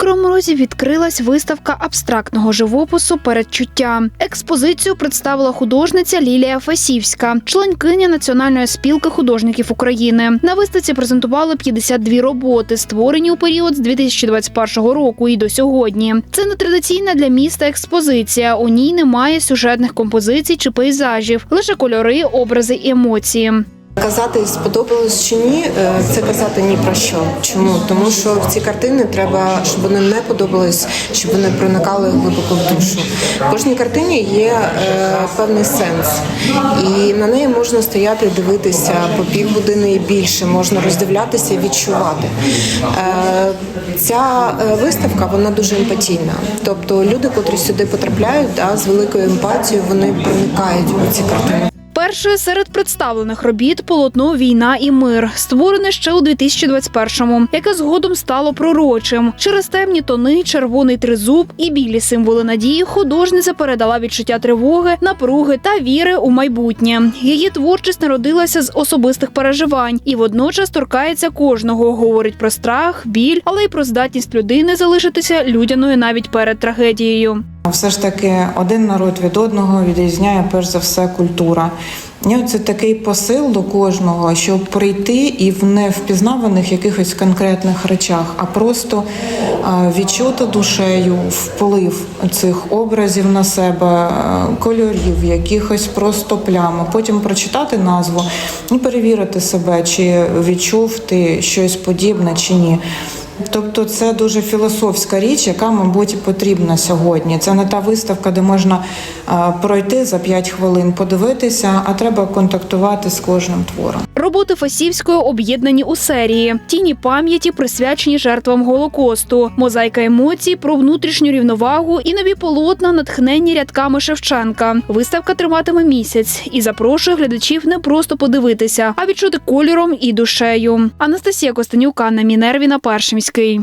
Кривому Розі відкрилась виставка абстрактного живопису передчуття. Експозицію представила художниця Лілія Фасівська, членкиня Національної спілки художників України. На виставці презентували 52 роботи, створені у період з 2021 року і до сьогодні. Це нетрадиційна для міста експозиція. У ній немає сюжетних композицій чи пейзажів, лише кольори, образи і емоції. Казати сподобалось чи ні, е, це казати ні про що. Чому? Тому що в ці картини треба, щоб вони не подобались, щоб вони проникали глибоко в душу. В кожній картині є е, певний сенс, і на неї можна стояти, дивитися по півгодини і більше, можна роздивлятися і відчувати. Е, ця е, виставка вона дуже емпатійна. Тобто люди, котрі сюди потрапляють, да, з великою емпатією, вони проникають у ці картини. Першою серед представлених робіт полотно Війна і мир створене ще у 2021-му, яке згодом стало пророчим. Через темні тони, червоний тризуб і білі символи надії художниця передала відчуття тривоги, напруги та віри у майбутнє. Її творчість народилася з особистих переживань і водночас торкається кожного. Говорить про страх, біль, але й про здатність людини залишитися людяною навіть перед трагедією. Все ж таки, один народ від одного відрізняє перш за все культура. І це такий посил до кожного, щоб прийти і в невпізнаваних якихось конкретних речах, а просто відчути душею вплив цих образів на себе, кольорів, якихось просто плям. Потім прочитати назву і перевірити себе, чи відчув ти щось подібне чи ні. Тобто це дуже філософська річ, яка, мабуть, потрібна сьогодні. Це не та виставка, де можна пройти за 5 хвилин, подивитися, а треба контактувати з кожним твором. Роботи Фасівської об'єднані у серії тіні пам'яті, присвячені жертвам голокосту, мозаїка емоцій про внутрішню рівновагу і нові полотна, натхненні рядками Шевченка. Виставка триматиме місяць і запрошує глядачів не просто подивитися, а відчути кольором і душею. Анастасія Костенюк, Анна Мінервіна, на міський.